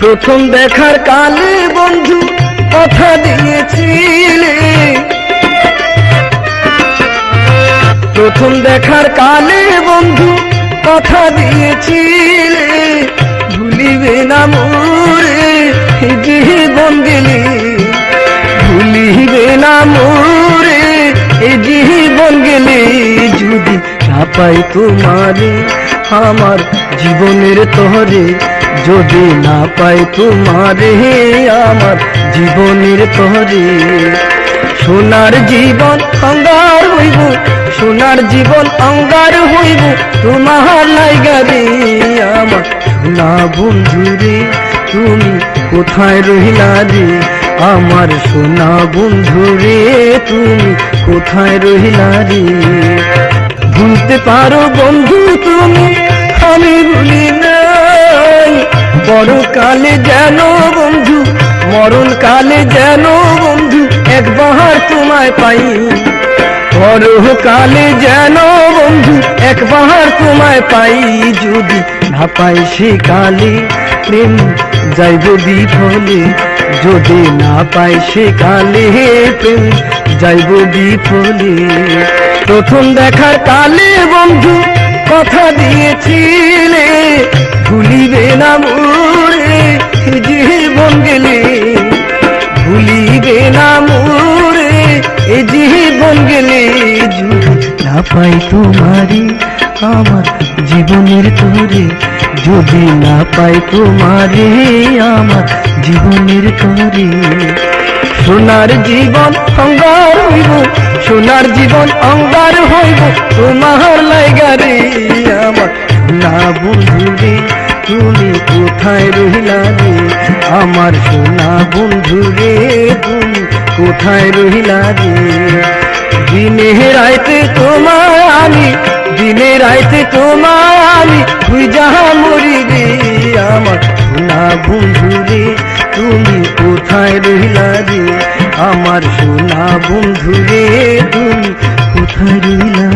প্রথম দেখার কালে বন্ধু কথা দিয়েছিলে। প্রথম দেখার কালে বন্ধু কথা দিয়েছিলে। ভুলিবে না মোরে জীবন গেলে ভুলিবে না মোরে জীবন গেলে যদি না পাই তোমারে, আমার জীবনের তহরে যদি না পাই তোমারে আমার জীবনের তহরে সোনার জীবন অঙ্গার হইব, সোনার জীবন অঙ্গার হইব, তোমার লাইগারে আমার সোনা বন্ধু রে, তুমি কোথায় রহিলা রে? আমার সোনা বন্ধু রে, তুমি কোথায় রহিলা রে? ভুলতে পারো বন্ধু তুমি বড় কালে যেন বন্ধু মরণ কালে যেন বন্ধু একবার তোমায় পাই। বড় কালে যেন বন্ধু একবার তোমায় পাই। যদি না পাই সে কালে, প্রেম যাইব বিফলে। যদি না পাই সে কালে, প্রেম যাইব বিফলে। প্রথম দেখার কালে বন্ধু কথা দিয়েছিলে। গেলে ভুলিবে না মোরে। এ জীবন গেলে না পাই তোমারে আমার জীবনের তোরে যদি না পাই তোমারে আমার জীবনের তোরে। সোনার জীবন অঙ্গার হইব, সোনার জীবন অঙ্গার হইব, তোমার লাইগারে আমার। না বন্ধু রে তুমি কোথায় রহিলা রে। আমার সোনা বন্ধু রে তুমি কোথায় রহিলা রে? দিনে রাইতে তোমায় আমি দিনে রাইতে তোমায় আমি তুই যাহা মরি রে আমার সোনা বন্ধু রে, তুমি কোথায় রহিলা রে? আমার সোনা বন্ধু রে, তুমি কোথায় রহিলা